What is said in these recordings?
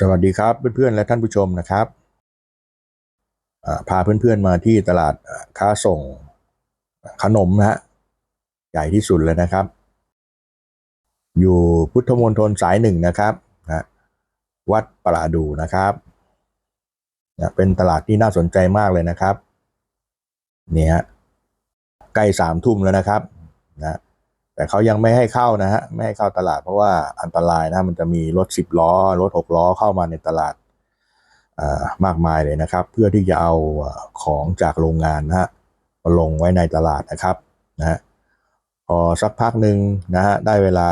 สวัสดีครับเพื่อนๆและท่านผู้ชมนะครับพาเพื่อนๆมาที่ตลาดค้าส่งขนมนะฮะใหญ่ที่สุดเลยนะครับ อยู่พุทธมณฑลสายหนึ่งนะครับนะวัดปราดูนะครับนะเป็นตลาดที่น่าสนใจมากเลยนะครับเนี่ยฮะใกล้สามทุ่มแล้วนะครับนะ แต่เขายังไม่ให้เข้านะฮะไม่ให้เข้าตลาดเพราะว่าอันตรายนะมันจะมีรถสิบล้อ รถหกล้อเข้ามาในตลาดอ่ามากมายเลยนะครับ เพื่อที่จะเอาอ่าของจากโรงงานนะฮะมาลงไว้ในตลาดนะครับนะฮะพอสักพักหนึ่งนะฮะได้เวลา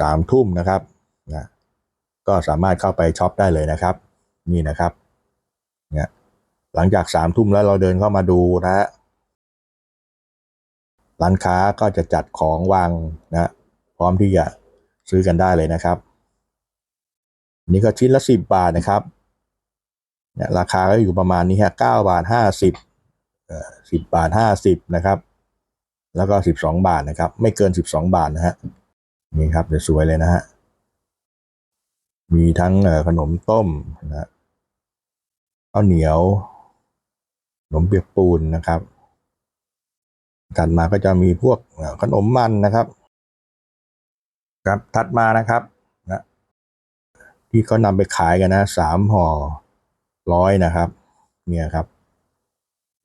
สามทุ่มนะครับนะก็สามารถเข้าไปช็อปได้เลยนะครับ นี่นะครับเนี่ยหลังจากสามทุ่มแล้วเราเดินเข้ามาดูนะฮะ ร้านค้าก็จะจัดของวางนะพร้อมที่จะซื้อกันได้เลยนะครับนี่ก็ชิ้นละสิบบาทนะครับเนี่ยราคาก็อยู่ประมาณนี้ฮะเก้าบาทห้าสิบเอ่อสิบบาทห้าสิบนะครับ แล้วก็สิบสองบาทนะครับ ไม่เกินสิบสองบาทนะฮะนี่ครับจะสวยเลยนะฮะมีทั้งขนมต้มนะข้าวเหนียวขนมเปียกปูนนะครับ ถัดมาก็จะมีพวกขนมมันนะครับครับถัดมานะครับนะที่เขานำไปขายกันนะสามห่อร้อยนะครับเนี่ยครับ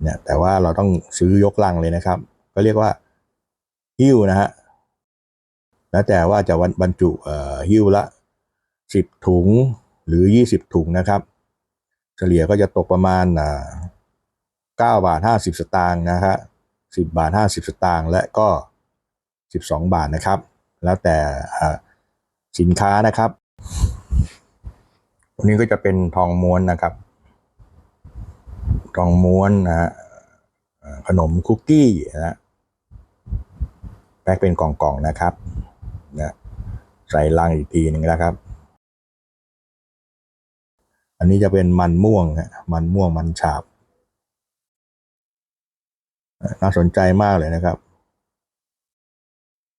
เนี่ยแต่ว่าเราต้องซื้อยกลังเลยนะครับ ก็เรียกว่าหิ้วนะฮะแล้วแต่ว่าจะวันบรรจุหิ้วละสิบถุงหรือยี่สิบถุงนะครับ เฉลี่ยก็จะตกประมาณเก้าบาทห้าสิบสตางค์นะฮะ สิบบาทห้าสิบสตางค์และก็สิบสองบาทนะครับ แล้วแต่สินค้านะครับตัวนี้ก็จะเป็นทองม้วนนะครับ ทองม้วนนะฮะขนมคุกกี้นะแพ็คเป็นกล่องๆนะครับนะใส่ลังอีกทีหนึ่งนะครับ อันนี้จะเป็นมันม่วงฮะมันม่วงมันฉาบ น่าสนใจมากเลยนะครับ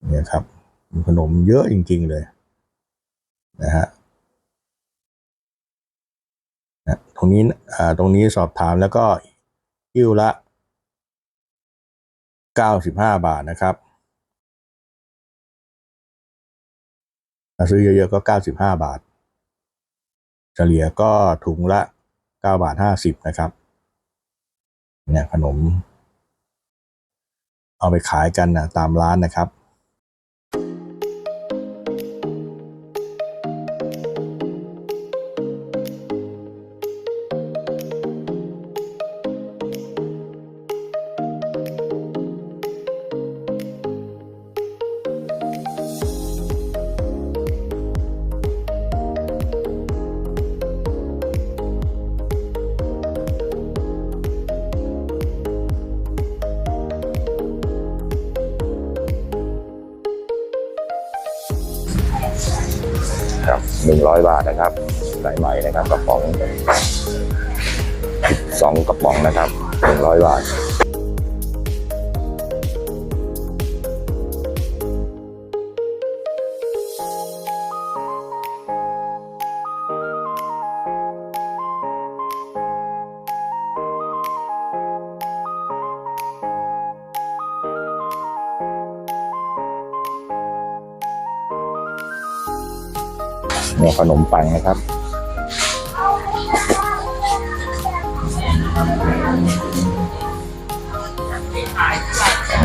เนี่ยครับ ขนมเยอะจริง ๆ เลย นะฮะนะตรงนี้อ่าตรงนี้สอบถามแล้วก็หิ้วละเก้าสิบห้าบาทนะครับซื้อเยอะๆก็เก้าสิบห้าบาท เฉลี่ยก็ถุงละเก้าบาทห้าสิบนะครับ เนี่ยขนม เอาไปขายกันนะตามร้านนะครับครับ 2 กระป๋องนะครับ 100 บาทเนี่ยขนมปังนะครับ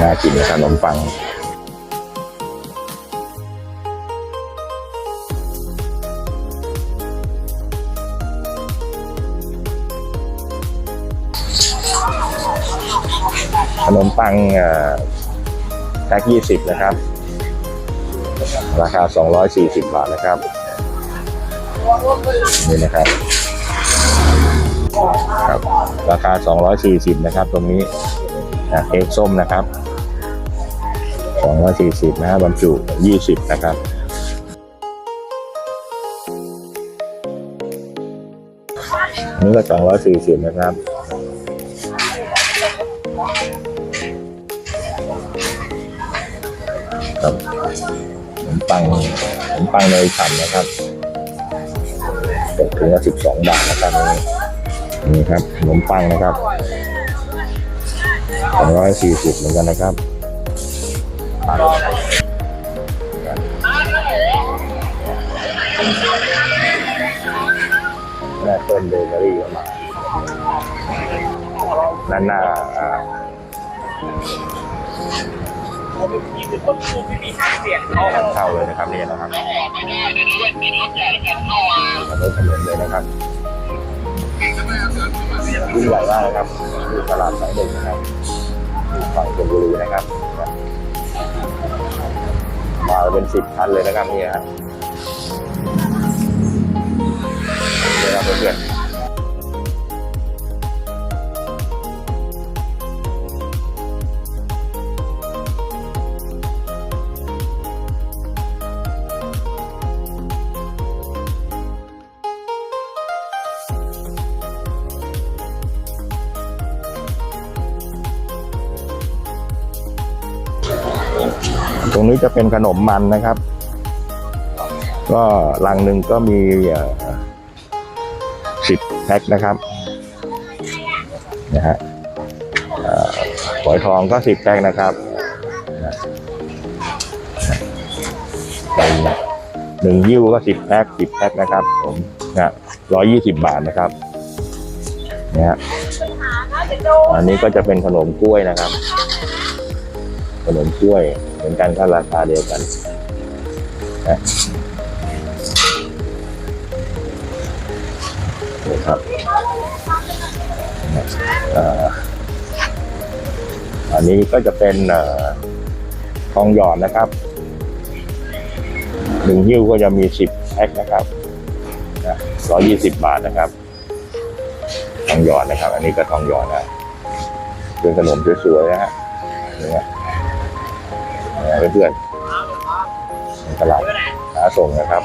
น่ากินขนมปังขนมปังแพ็คยี่สิบนะครับ ราคา 240 บาทนะครับ นี่นะครับครับ ราคา 240 นะครับ ตรงนี้เค้กส้มนะครับ 240นะฮะบรรจุ20นะครับนี่ก็240นะครับครับขนมปังขนมปังเนยฉ่ำนะครับตกถุงละสิบสองบาทนะครับนี่นี่ครับขนมปังนะครับสองร้อยสี่สิบเหมือนกันนะครับ แม่เปิ้ลเบเกอรี่ก็มาด้านหน้าอ่าทางเข้าเลยนะครับนี่นะครับรถถนนเลยนะครับยิ่งใหญ่มากนะครับอยู่ตลาดสายหนึ่งนะครับอยู่ฝั่งชลบุรีนะครับ มาเป็นสิบคันเลยนะครับนี่ครับเดี๋ยวเราเพื่อน รงนี้จะเป็นขนมมันนะครับ ก็ลังหนึ่งก็มีสิบแพ็คนะครับนะฮะเอ่อฝอยทองก็สิบแพ็คนะครับนะเป็นหนึ่งยิ้วก็สิบแพ็คสิบแพ็คนะครับ ผมนะร้อยยี่สิบบาทนะครับนะฮะอันนี้ก็จะเป็นขนมกล้วยนะครับ ขนมกล้วย มือนกันก็ราคาเดียวกันนะนี่ครับอันนี้ก็จะเป็นอทองหยอดนะครับหนึ่งหิ้วก็จะมีสิบแพ็คนะครับร้อยยี่สิบบาทนะครับ ทองหยอดนะครับ อันนี้ก็ทองหยอดนะเป็นขนมสวยๆนะฮะนี่นะ เพื่อนๆในตลาดหาส่งนะครับ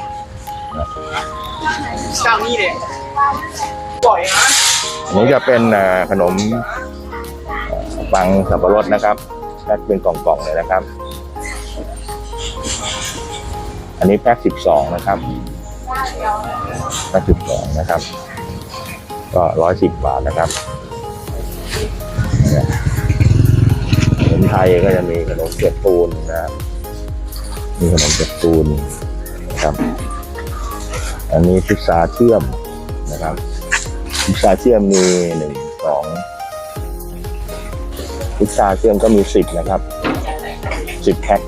เจ้านี่เลยบ่อยนะอันนี้จะเป็นเอ่อขนมเอ่อปังสับปะรดนะครับแพ็คเป็นกล่องๆเลยนะครับ อันนี้แพ็คสิบสองนะครับแพ็คสิบสองนะครับ ก็ร้อยสิบบาทนะครับ ไทยก็จะมีขนมเปียกปูนนะครับมีขนมเปียกปูนนะครับ อันนี้พิซซ่าเชื่อมนะครับพิซซ่าเชื่อมมีหนึ่งสองพิซซ่าเชื่อมก็มีสิบนะครับสิบแพ็ค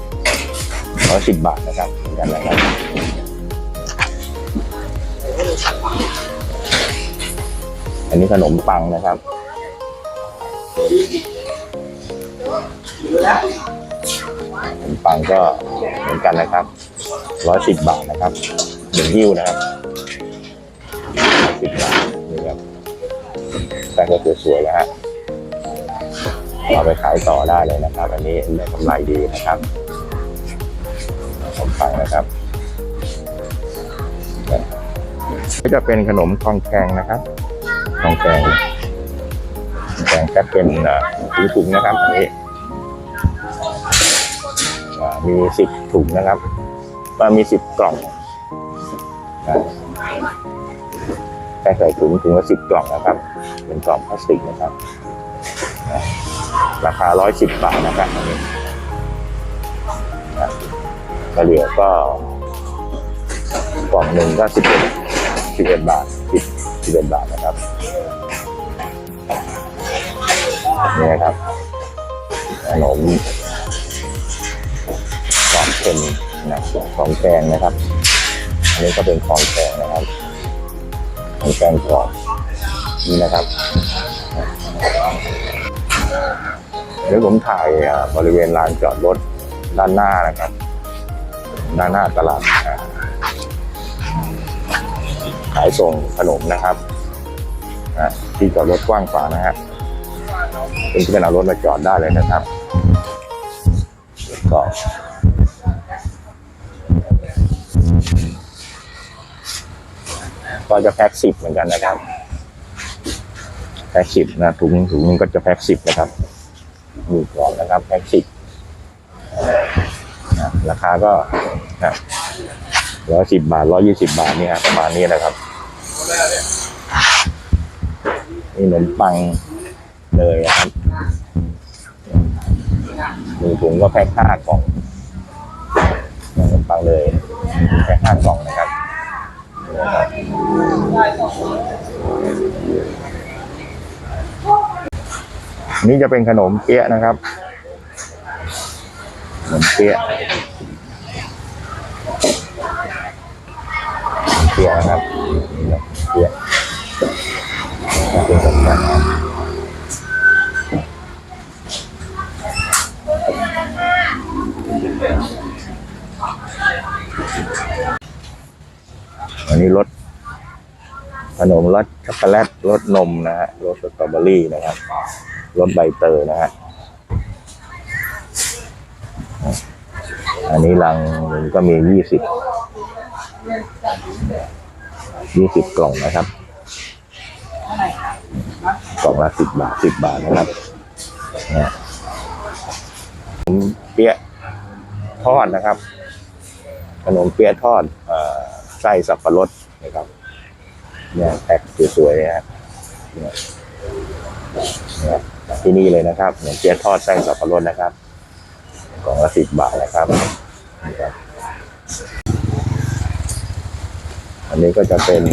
ร้อยสิบบาทนะครับเหมือนกันนะครับอันนี้ขนมปังนะครับ ขนมปังก็เหมือนกันนะครับร้อยสิบบาทนะครับหนึ่งหิ้วนะครับสิบบาทนี่ครับแต่ก็สวยๆนะฮะเอาไปขายต่อได้เลยนะครับ อันนี้ได้กำไรดีนะครับขนมปังนะครับก็จะเป็นขนมทองแกงนะครับทองแกงทองแกงก็เป็นถุงถุงๆนะครับอันนี้ มีสิบถุงนะครับว่ามีสิบกล่องนะแค่ใส่ถุงถุงละสิบกล่องนะครับ เป็นกล่องพลาสติกนะครับ ราคาร้อยสิบบาทนะครับอันนี้นะเฉลี่ยก็กล่องหนึ่งก็สิบเอ็ดสิบเอ็ดบาทสิบสิบเอ็ดบาทนะครับนี่นะครับขนม เค็มนะของแกงนะครับ อันนี้ก็เป็นของแกงนะครับ ของแกงกรอบนี่นะครับ เดี๋ยวผมถ่ายบริเวณลานจอดรถด้านหน้านะครับ ด้านหน้าตลาดขายส่งขนมนะครับที่จอดรถกว้างกว่านะฮะเป็นที่เป็นเอารถมาจอดได้เลยนะครับ ก็จะแพ็คสิบเหมือนกันนะครับ แพ็คสิบนะถุงถุงนึงก็จะแพ็คสิบนะครับมีกล่องนะครับแพ็คสิบนะราคาก็ร้อยสิบบาทร้อยี่สิบาทนี่ฮะประมาณนี้นะครับนี่ขนมปังเนยนะครับหนึ่งถุงก็แพ็คห้ากล่องขนมปังเลยแพ็คห้ากล่องนะครับ นี่นะครับนี่จะเป็นขนมเปี๊ยะนะครับ ขนมเปี๊ยะเปี๊ยะนะครับเปี๊ยะเป็นขนมนั้นนะ อันนี้รสขนมรสช็อกโกแลตรสนมนะฮะรสสตรอเบอรี่นะครับรสใบเตยนะฮะอันนี้ลังหนึ่งก็มียี่สิบยี่สิบกล่องนะครับกล่องละสิบบาทสิบบาทนะครับเนี่ยขนมเปี๊ยะทอดนะครับ ขนมเปี๊ยะทอดอ่อไส้สับปะรดนะครับ เนี่ยแพ็คสวยๆนะฮะเนี่ยเนี่ยที่นี่เลยนะครับขนมเปี๊ยะทอดไส้สับปะรดนะครับกล่องละสิบบาทนะครับนี่ครับ อันนี้ก็จะเป็น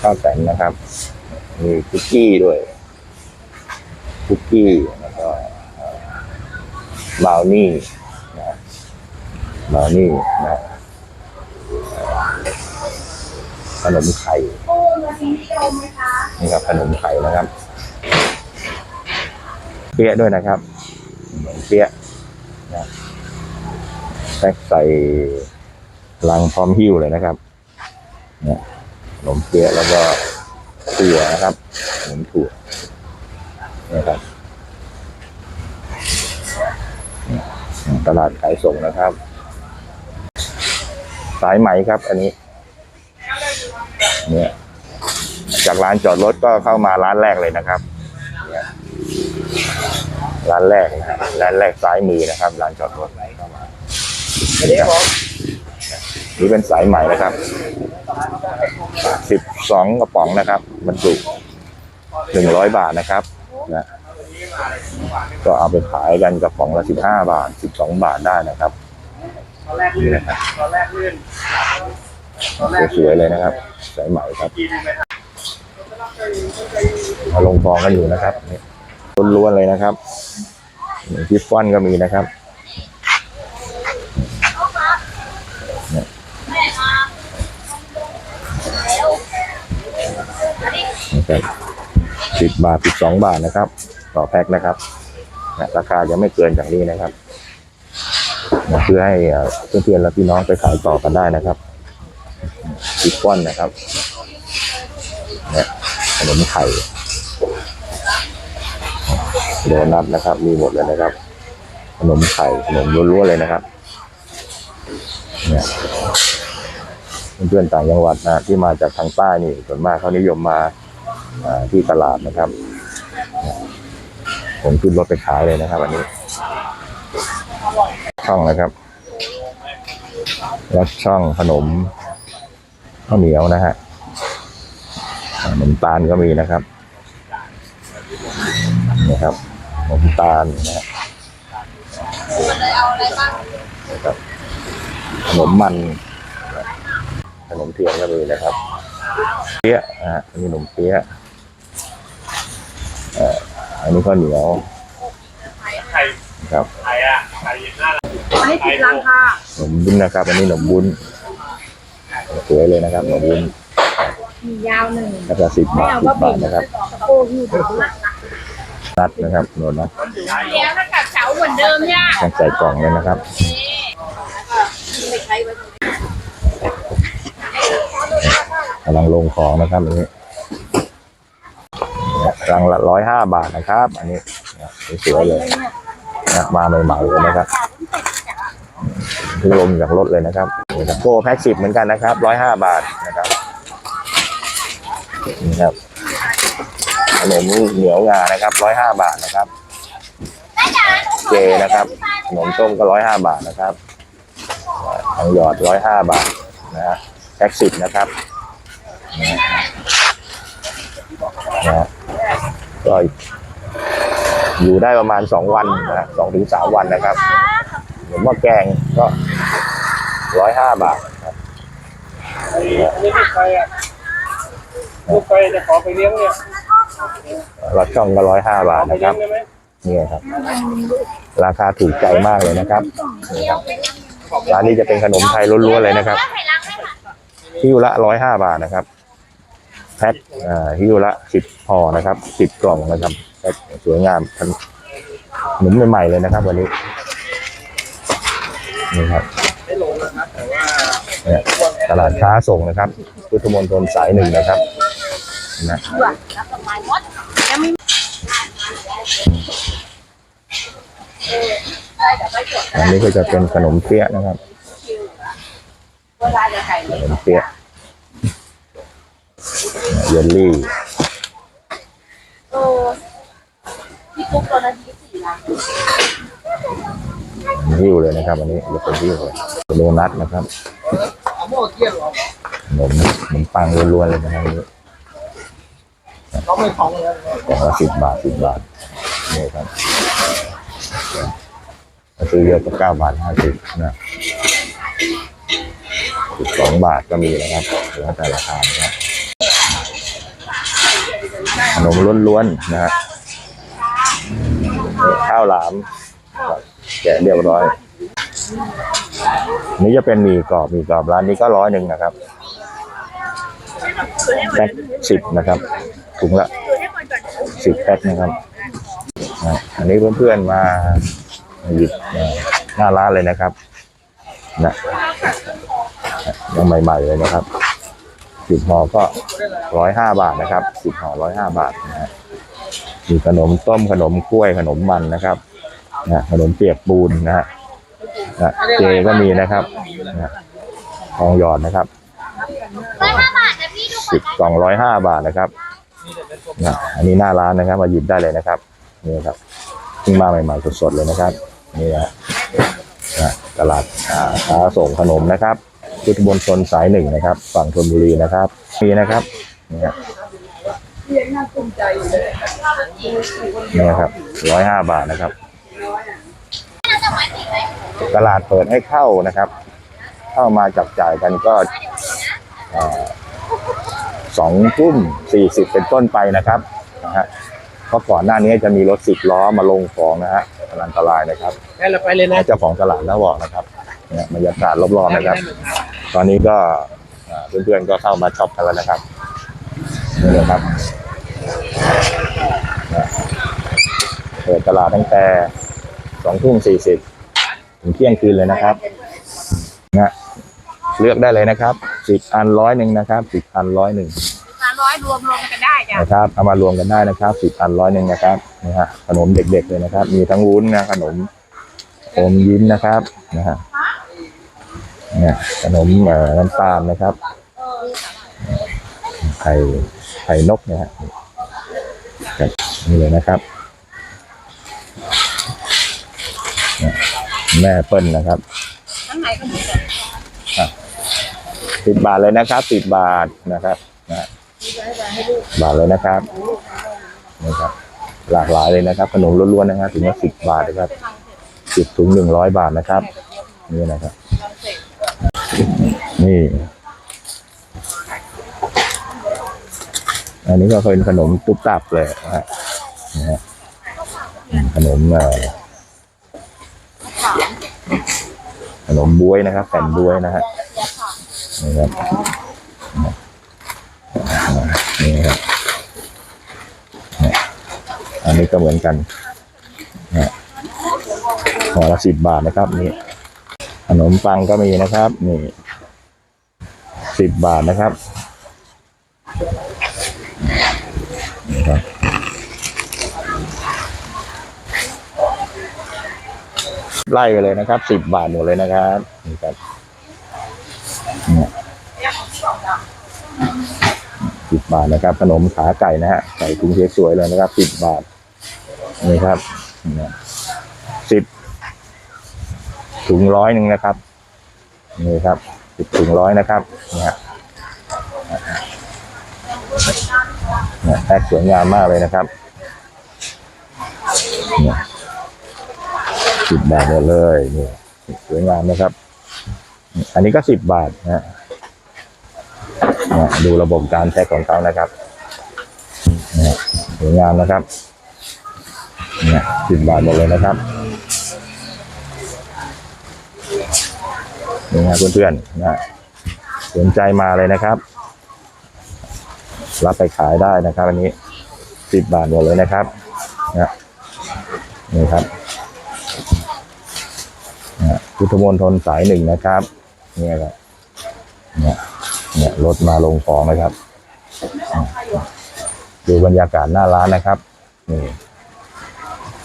ข้าวแตนนะครับ มีคุกกี้ด้วยคุกกี้แล้วก็บราวนี่ บรานี่นะขนมไข่นี่ครับขนมไข่นะครับเปี๊ยะด้วยนะครับขนมเปี๊ยะนะแพ็คใส่ลังพร้อมหิ้วเลยนะครับเนี่ยขนมเปี๊ยะแล้วก็ถั่วนะครับขนมถั่วนี่ครับตลาดขายส่งนะครับ สายไหมครับ อันนี้ เนี่ย จากร้านจอดรถก็เข้ามาร้านแรกเลยนะครับเนี่ยร้านแรกนะครับร้านแรกซ้ายมือนะครับร้านจอดรถเข้ามาอันนี้ผมนี่เป็นสายใหม่นะครับสิบสองกระป๋องนะครับบรรจุหนึ่งร้อยบาทนะครับนะก็เอาไปขายกันกระป๋องละสิบห้าบาทสิบสองบาทได้นะครับ ตอนแรกนี่ลื่นนะครับตอนแรกลื่นตอนแรกสวยๆเลยนะครับ สายใหม่ครับกินไหมครับมาลงฟองกันอยู่นะครับล้วนๆเลยนะครับทิฟฟ่อนก็มีนะครับนะครับสิบบาทสิบสองบาทนะครับ ต่อแพ็คนะครับ ราคาจะไม่เกินจากนี้นะครับ นะเพื่อให้เพื่อนๆและพี่น้องไปขายต่อกันได้นะครับสิบก้อนนะครับเนี่ยขนมไข่โดนัทนะครับ มีหมดเลยนะครับ ขนมไข่ขนมล้วนๆเลยนะครับเนี่ยเพื่อนๆต่างจังหวัดนะที่มาจากทางใต้นี่ส่วนมากเขานิยมมาอ่าที่ตลาดนะครับ ผมขึ้นรถไปขายเลยนะครับอันนี้ ช่องนะครับแล้วช่องขนมข้าวเหนียวนะฮะขนมตาลก็มีนะครับนี่ครับขนมตาลนะฮะนะครับขนมมัน ขนมเทียนก็มีนะครับเปี๊ยะนะฮะมีขนมเปี๊ยะอ่ออันนี้ข้าวเหนียวไข่นะครับไข่ อะไข่หน้าอันนี้ติดรังค่ะขนมบุ้นนะครับอันนี้ขนมบุ้นสวยเลยนะครับขนมบุ้นมียาวหนึ่งแล้วก็สิบบาทสิบบาทนะครับสะโพกอยู่ถังละนัดนะครับโนนนะเดี๋ยวถ้ากัดเสาเหมือนเดิมเนี่ยต้องใส่กล่องเลยนะครับไปใช้ไว้กำลังลงของนะครับอันนี้รังละร้อยห้าบาทนะครับ อันนี้สวยๆเลยนะมาใหม่ๆเลยนะครับ เพิ่งลงจากรถเลยนะครับนี่ครับโกแพ็กสิบเหมือนกันนะครับร้อยห้าบาทนะครับนี่ครับขนมเหนียวงานะครับร้อยห้าบาทนะครับ เจนะครับขนมต้มก็ร้อยห้าบาทนะครับทางหยอดร้อยห้าบาทนะฮะแพ็กสิบนะครับนะนะฮะก็อยู่ได้ประมาณสองวันนะสองถึงสามวันนะครับ ผมว่าแกงก็ร้อยห้าบาทครับอันนี้ลูกใครอะลูกใครจะขอไปเลี้ยงเนี่ยรสช่องก็ร้อยห้าบาทไปนะคเลี้รัยบงได้ไหมนี่ครับ ราคาถูกใจมากเลยนะครับนี่ครับร้านนี้จะเป็นขนมไทยล้วนๆเลยนะครับฮิ้วละร้อยห้าบาทนะครับแพ็คอ่าฮิ้วละสิบห่อนะครับสิบกล่องนะครับแพ็คสวยงามขนมใหม่ๆเลยนะครับ วันนี้ นี่ครับไม่ลงนะครับแต่ว่าเนี่ยตลาดค้าส่งนะครับ พุทธมณฑลสายหนึ่งนะครับนะอันนี้ก็จะเป็นขนมเปี๊ยะนะครับเวลาจะไข่ขนมเปี๊ยะเยลลี่พี่ปุ๊กตอนนั้สี่ล้าน หิ้วเลยนะครับอันนี้จะเป็นหิ้วเลยโดนัทนะครับขนมขนมปังล้วนๆเลยนะครับอันนี้เขาไม่ท้องเลยกล่องละสิบบาทสิบบาทนี่ครับซื้อเยอะก็เก้าบาทห้าสิบนะสิบสองบาทก็มีนะครับแล้วแต่ราคานะครับขนมล้วนๆนะฮะข้าวหลาม แกะเรียบร้อย นี่จะเป็นหมี่กรอบหมี่กรอบร้านนี้ก็ร้อยหนึ่งนะครับแพ็คสิบนะครับถุงละสิบแพ็คนะครับอันนี้เพื่อนๆมาหยิบหน้าร้านเลยนะครับนะยังใหม่ๆเลยนะครับสิบห่อก็ร้อยห้าบาทนะครับสิบห่อร้อยห้าบาทนะฮะมีขนมต้มขนมกล้วยขนมมันนะครับ นะขนมเปียกปูนนะฮะนะเจก็มีนะครับนะทองหยอดนะครับร้อยห้าบาทนะพี่ดูสิบกล่องร้อยห้าบาทนะครับนะอันนี้หน้าร้านนะครับ มาหยิบได้เลยนะครับนี่ครับเพิ่งมาใหม่ๆสดๆเลยนะครับ นี่นะนะตลาดอ่าค้าส่งขนมนะครับพุทธบนชนสายหนึ่งนะครับ ฝั่งธนบุรีนะครับมีนะครับนี่ครับนี่ครับร้อยห้าบาทนะครับ ตลาดเปิดให้เข้านะครับ เข้ามาจับจ่ายกันก็อ่าสองทุ่มสี่สิบเป็นต้นไปนะครับนะฮะเพราะก่อนหน้านี้จะมีรถสิบล้อมาลงของนะฮะอันตรายนะครับแค่เราไปเลยนะเจ้าของตลาดแล้วบอกนะครับเนี่ยบรรยากาศรอบๆนะครับ ตอนนี้ก็อ่าเพื่อนๆก็เข้ามาช็อปกันแล้วนะครับนี่เลยครับนะเปิดตลาดตั้งแต่ สองทุ่มสี่สิบถึงเที่ยงคืนเลยนะครับนะเลือกได้เลยนะครับสิบอันร้อยหนึ่งนะครับสิบอันร้อยหนึ่งห้าร้อยรวมรวมกันได้จ้ะนะครับเอามารวมกันได้นะครับสิบอันร้อยหนึ่งนะครับนี่ฮะขนมเด็กๆเลยนะครับ มีทั้งวุ้นนะขนมอมยิ้มนะครับนะฮะเนี่ยขนมเอ่อน้ำตาลนะครับไข่ไข่นกเนี่ยฮะครับนี่เลยนะครับ แม่เปิ้ลนะครับข้างในก็มีสิบบาทเลยนะครับสิบบาทนะครับนะบาทเลยนะครับนี่ครับ หลากหลายเลยนะครับ ขนมล้วนๆนะครับถึงว่าสิบบาทนะครับสิบถุงหนึ่งร้อยบาทนะครับ นี่นะครับ นี่ อันนี้ก็เป็นขนมตุ๊บตับเลยนะฮะนะฮะขนมเอ่อ ขนมบวยนะครับแผ่นบวยนะฮะนี่ครับนี่ครับอันนี้ก็เหมือนกันนะฮะห่อละสิบบาทนะครับนี่ขนมปังก็มีนะครับ นี่สิบบาทนะครับนี่ครับ ไล่ไปเลยนะครับสิบบาทหมดเลยนะครับนี่ครับสิบบาทนะครับ ขนมขาไก่นะฮะไก่ถุงเสวยเลยนะครับสิบบาทนี่ครับนี่สิบถุงร้อยหนึ่งนะครับนี่ครับสิบถึงร้อยนะครับเนี่ยเนี่แพ็คสวยงามมากเลยนะครับเนี่ย สิบบาทหมดเลยนี่สวยงามนะครับ อันนี้ก็สิบบาทนะดูระบบการแพ็คของเขานะครับสวยงามนะครับเนี่ยสิบบาทหมดเลยนะครับนี่ครับเพื่อนๆนะสนใจมาเลยนะครับ รับไปขายได้นะครับ อันนี้สิบบาทหมดเลยนะครับนะนี่ครับ พุทธมณฑลสายหนึ่งนะครับ เนี่ยครับเนี่ยเนี่ยรถมาลงของนะครับดูบรรยากาศหน้าร้านนะครับนี่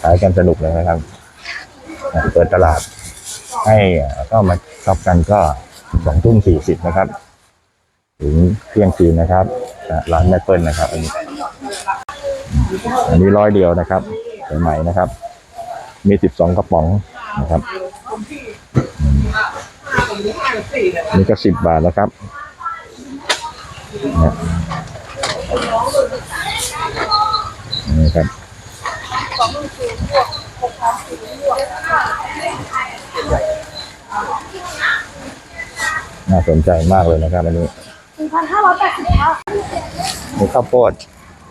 ขายกันสนุกเลยนะครับ เปิดตลาด ให้เข้ามาชอปกันก็สองทุ่มสี่สิบนะครับ ถึงเที่ยงคืนนะครับร้านแม่เปิ้ลนะครับ อันนี้อันนี้ร้อยเดียวนะครับใหม่ๆนะครับ มีสิบสองกระป๋องนะครับ นี่ก็สิบบาทนะครับนี่ครับน่าสนใจมากเลยนะครับอันนี้หนึ่งพันห้าร้อยแปดสิบค่ะมีข้าวโพด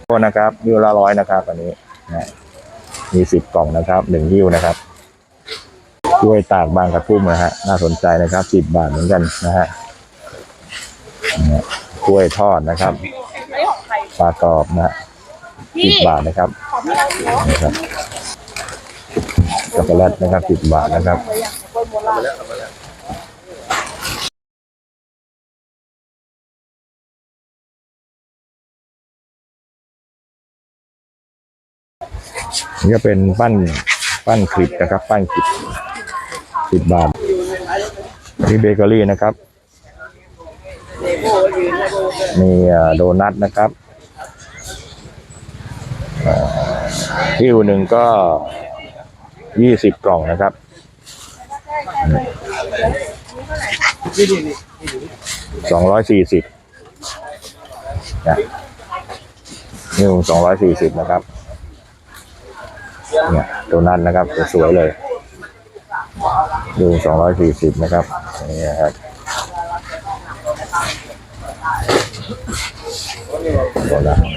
โพดนะครับยิ้วละร้อยนะครับ อันนี้นะมีสิบกล่องนะครับหนึ่งยิ้วนะครับ กล้วยตากบางกระทุ่มนะฮะน่าสนใจนะครับสิบบาทเหมือนกันนะฮะเนี่ยกล้วยทอดนะครับไม่ของใครปลากรอบนะฮะสิบบาทนะครับของพี่นักเนาะนะครับช็อกโกแลตนะครับสิบบาทนะครับกล้วยโบราณนี่ก็เป็นปั้นปั้นคลิปนะครับ ปั้นคลิป สิบบาทนี่เบเกอรี่นะครับ มีโดนัทนะครับเอ่อหิ้วหนึ่งก็ยี่สิบกล่องนะครับสองร้อยสี่สิบนะหิ้วสองร้อยสี่สิบนะครับ เนี่ยโดนัทนะครับ สวยเลย ดูสองร้อยสี่สิบนะครับ นี่ครับโดนัทนี่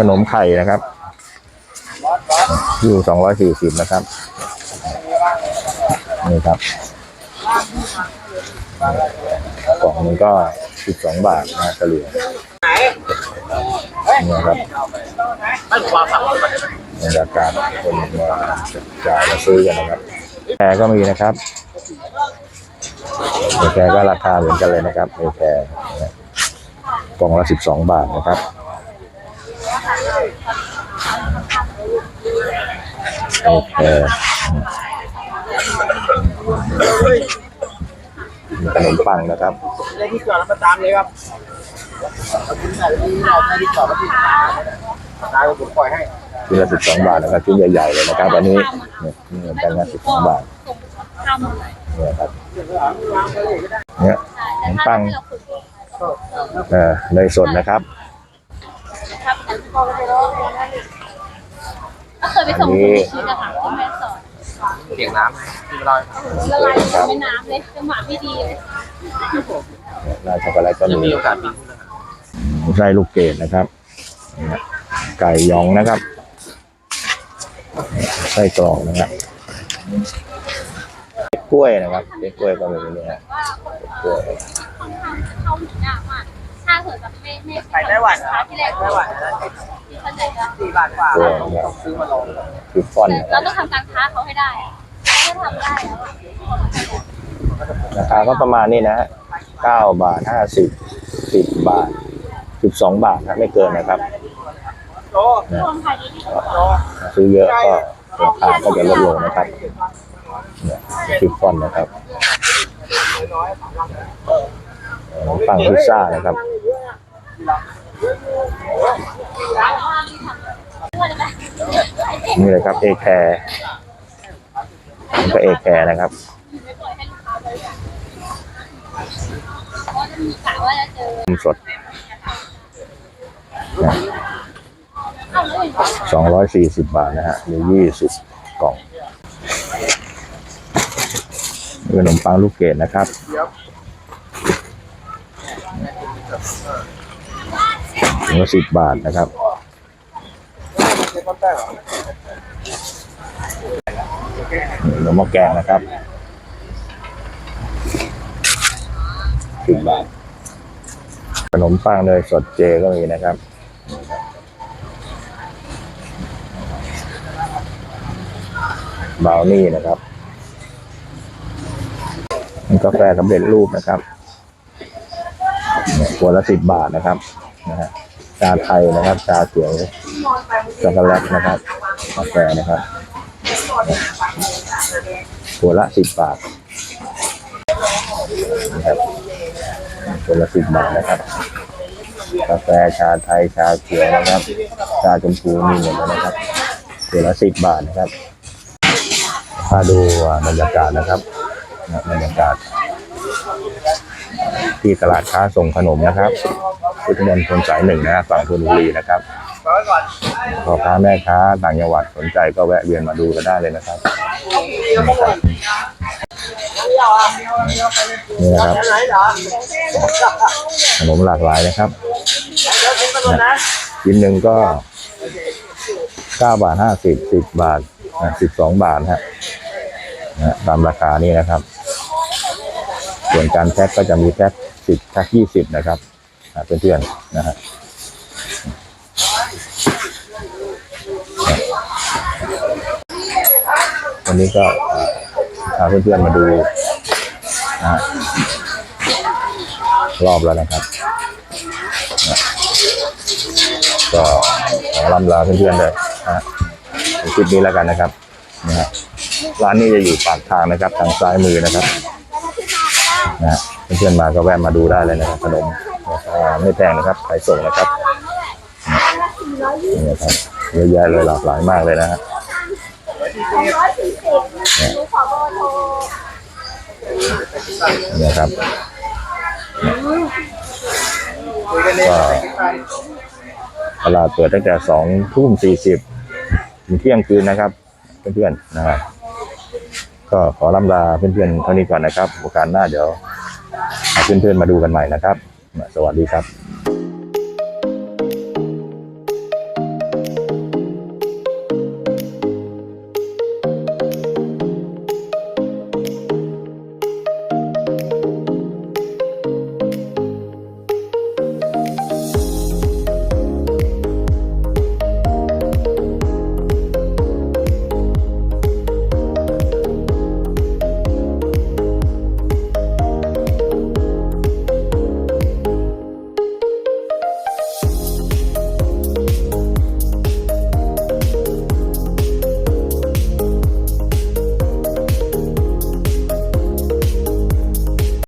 ขนมไข่นะครับ อยู่สองร้อยสี่สิบนะครับ นี่ครับ กล่องนึงก็สิบสองบาทนะเฉลี่ยนี่ครับบรรยากาศคนมาจับจ่ายมาซื้อกันนะครับแพรก็มีนะครับแพรก็ราคาเหมือนกันเลยนะครับแพรกล่องละสิบสองบาทนะครับแพรมี ขนมปังนะครับได้ที่จอดแล้วมาตามเลยครับขอบคุณค่ะที่เอาได้ที่จอดแล้วที่ตายผมปล่อยให้ชิ้นละสิบสองบาทนะครับชิ้นใหญ่ๆเลยนะครับอันนี้เนี่ยนี่เหมือนกันนะสิบสองบาททำเลยเนี่ยครับเนี่ยขนมปังเอ่อเนยสดนะครับครับแต่พอไปรอบก็เคยไปส่งคุณชีสนะคะที่แม่สอน เสียงน้ำที่เราละลายในแม่น้ำเลยจังหวะไม่ดีเลยลายช็อกโกแลตก็ยังมีมีโอกาสบินไส้ลูกเกดนะครับนี่ยไก่ยองนะครับไส้กรอกนะครับกล้วยนะครับเกล้วยก็มีเนี่ยฮะกล้วยค่อนข้างเข้าถึงยากมากถ้าเกิดแบบไม่ไม่ไปไต้หวันค้าที่แรกไต้หวันที่เขาใจก็สี่บาทกว่า ต้องซื้อมาลองคือฟอนนะคเรารับต้องทำการค้าเขาให้ได้อะ ทำได้แล้วราคาก็ประมาณนี้นะฮะเก้าบาทห้าสิบสิบบาทสิบสองบาทนะไม่เกินนะครับโตรวมภายในที่โตซื้อเยอะก็ราคาก็จะลดลงนะครับเนี่ยคือฟอนนะครับขนมปังพิซซ่านะครับ นี่เลยครับเอแคร์ ก็เอแคร์นะครับไม่ปล่อยให้ลูกค้าเลยเพราะจะมีกะว่าจะเจอนมสดสองร้อยสี่สิบบาทนะฮะ มียี่สิบกล่องขนมปังลูกเกดนะครับถุงละสิบบาทนะครับ นี่ขนมหม้อแกงนะครับสิบบาท ขนมปังเนยสดเจก็มีนะครับ บาวนี่นะครับกาแฟสำเร็จรูปนะครับขวดละสิบบาทนะครับนะฮะชาไทยนะครับชาเขียวช็อกโกแลตนะครับกาแฟนะครับ ขวละสิบบาทนะครับขวละสิบบาทนะครับ กาแฟชาไทยชาเขียวนะครับ ชาชมพูมีหมดแล้วนะครับขวละสิบบาทนะครับพาดูบรรยากาศนะครับบรรยากาศที่ตลาดค้าส่งขนมนะครับ พุทธมณฑลสายหนึ่งนะฝั่งธนบุรีนะครับ พ่อค้าแม่ค้าต่างจังหวัดสนใจก็แวะเวียนมาดูกันได้เลยนะครับนี่นะครับขนมหลากหลายนะครับนะชิ้นหนึ่งก็เก้าบาทห้าสิบสิบบาทสิบสองบาทฮะนะตามราคานี่นะครับ ส่วนการแพ็คก็จะมีแพ็คสิบแพ็คยี่สิบนะครับเพื่อนๆนะฮะ วันนี้ก็พาเพื่อนๆมาดูนะรอบแล้วนะครับนะก็ขอลำลาเพื่อนๆเลยนะคลิปนี้แล้วกันนะครับนะฮะร้านนี้จะอยู่ปากทางนะครับ ทางซ้ายมือนะครับนะเพื่อนๆมาก็แวะมาดูได้เลยนะครับขนมไม่แพงนะครับขายส่งนะครับนี่นะครับเยอะแยะเลยหลากหลายมากเลยนะฮะ สองร้อยสี่สิบรู้ขอเบอร์โทรเนี่ยครับก็ตลาดเปิดตั้งแต่สองทุ่มสี่สิบถึงเที่ยงคืนนะครับ เพื่อนๆนะครับ ก็ขอลำลาเพื่อนๆเท่านี้ก่อนนะครับ โอกาสหน้าเดี๋ยวเพื่อนๆมาดูกันใหม่นะครับ สวัสดีครับ